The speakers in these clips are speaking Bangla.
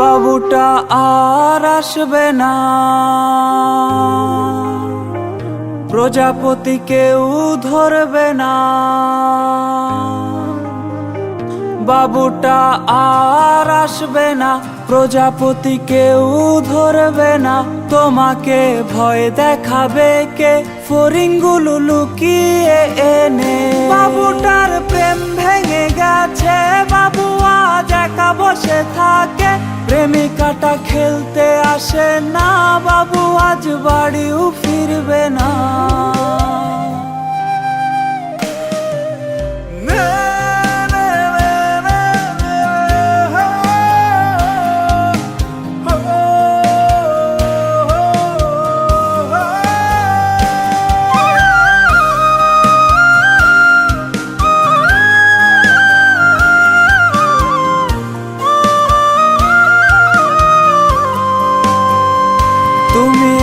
বাবুটা আর আসবে না। প্রজাপতি কেউ ধরবে না। বাবুটা আর আসবে না, প্রজাপতি কেউ ধরবে না। তোমাকে ভয় দেখাবে কে ফরিংগুলো লুকিয়ে এনে। বাবুটার প্রেম ভেঙে গেছে, বাবু আজ একা বসে থাকে। প্রেমিকাটা খেলতে আসে না বাবু আজ বাড়িও ফিরবে না।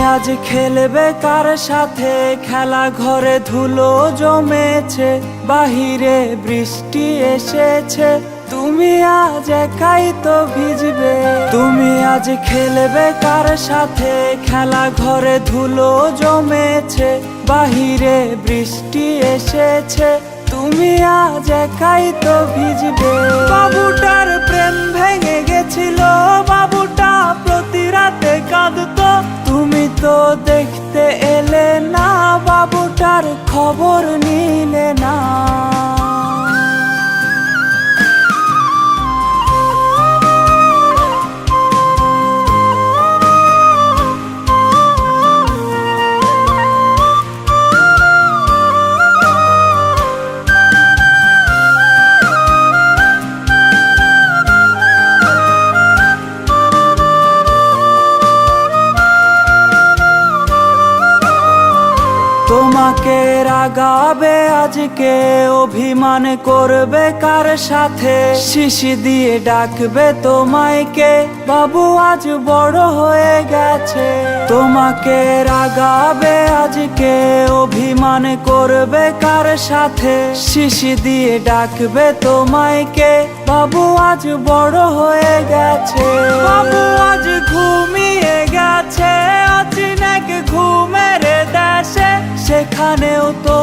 আজ খেলবে কার সাথে, খেলা ঘরে ধুলো জমেছে, বাহিরে বৃষ্টি এসেছে। তুমি আজ একাই তো ভিজবে, তুমি আজ খেলবে কার সাথে, খেলা ঘরে ধুলো জমেছে, বাহিরে বৃষ্টি এসেছে। তুমি আজ একাই তো ভিজবে। বাবুটার প্রেম ভেঙে গেছিল বাবুটা খবর নিলে তোমাকে রাগাবে, আজকে অভিমান করবে কার সাথে? শিশি দিয়ে ডাকবে তোমায় কে? বাবু আজ বড় হয়ে গেছে। তোমাকে রাগাবে, আজকে অভিমান করবে কার সাথে? শিশি দিয়ে ডাকবে তোমায় কে? বাবু আজ বড় হয়ে গেছে। বাবু আজ ঘুমিয়ে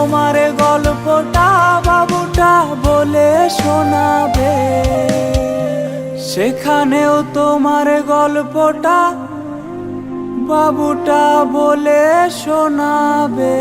তোমার গল্পটা বাবুটা বলে শোনাবে। সেখানেও তোমার গল্পটা বাবুটা বলে শোনাবে।